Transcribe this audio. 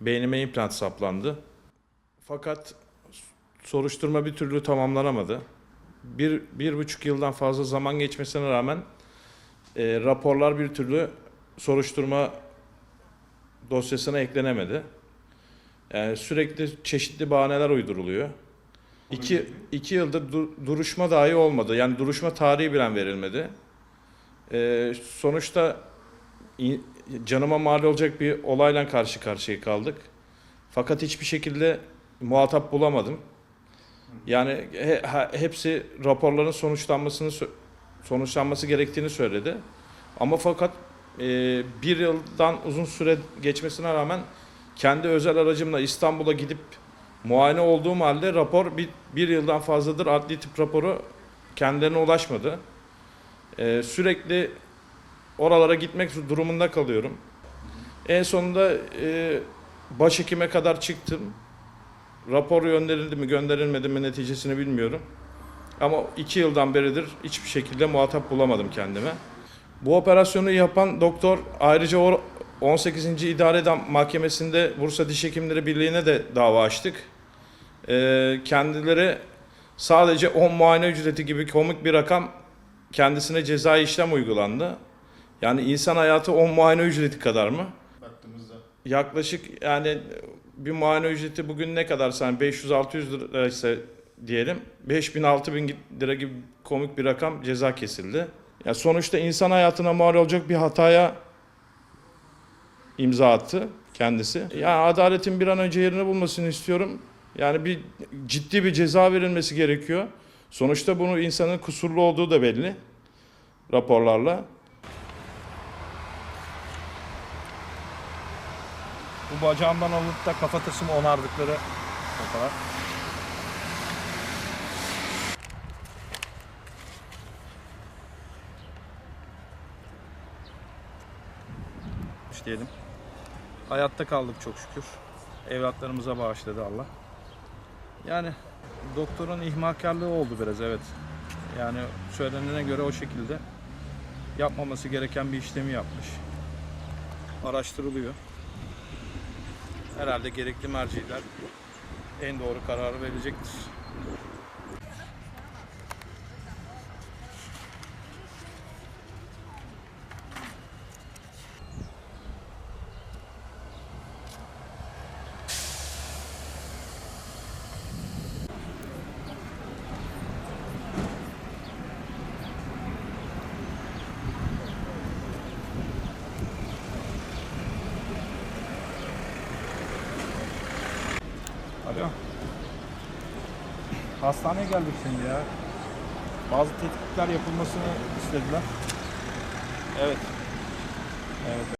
Beynime implant saplandı. Fakat soruşturma bir türlü tamamlanamadı. Bir, bir buçuk yıldan fazla zaman geçmesine rağmen e, raporlar bir türlü soruşturma dosyasına eklenemedi. Yani sürekli çeşitli bahaneler uyduruluyor. İki, iki yıldır dur- duruşma dahi olmadı. Yani duruşma tarihi bilen verilmedi. Ee, sonuçta canıma mal olacak bir olayla karşı karşıya kaldık. Fakat hiçbir şekilde muhatap bulamadım. Yani he- hepsi raporların sonuçlanmasını sonuçlanması gerektiğini söyledi. Ama fakat e, bir yıldan uzun süre geçmesine rağmen kendi özel aracımla İstanbul'a gidip muayene olduğum halde rapor bir, bir yıldan fazladır adli tıp raporu kendilerine ulaşmadı. Ee, sürekli oralara gitmek durumunda kalıyorum. En sonunda e, başhekime kadar çıktım. Rapor gönderildi mi gönderilmedi mi neticesini bilmiyorum. Ama iki yıldan beridir hiçbir şekilde muhatap bulamadım kendime. Bu operasyonu yapan doktor ayrıca o 18. İdare Mahkemesi'nde Bursa Diş Hekimleri Birliği'ne de dava açtık. Ee, kendileri sadece 10 muayene ücreti gibi komik bir rakam kendisine cezai işlem uygulandı. Yani insan hayatı 10 muayene ücreti kadar mı? baktığımızda. Yaklaşık yani bir muayene ücreti bugün ne kadar sen 500-600 lira ise diyelim 5000-6000 lira gibi komik bir rakam ceza kesildi. Ya sonuçta insan hayatına mal olacak bir hataya imza attı kendisi. Ya adaletin bir an önce yerini bulmasını istiyorum. Yani bir ciddi bir ceza verilmesi gerekiyor. Sonuçta bunu insanın kusurlu olduğu da belli raporlarla. Bu bacağımdan alıp da kafatasımı onardıkları fotoğraf. Diyelim. Hayatta kaldık çok şükür. Evlatlarımıza bağışladı Allah. Yani doktorun ihmalkarlığı oldu biraz evet. Yani söylenene göre o şekilde yapmaması gereken bir işlemi yapmış. Araştırılıyor herhalde gerekli merciler en doğru kararı verecektir. Alo. Hastaneye geldik şimdi ya. Bazı tetkikler yapılmasını istediler. Evet. Evet.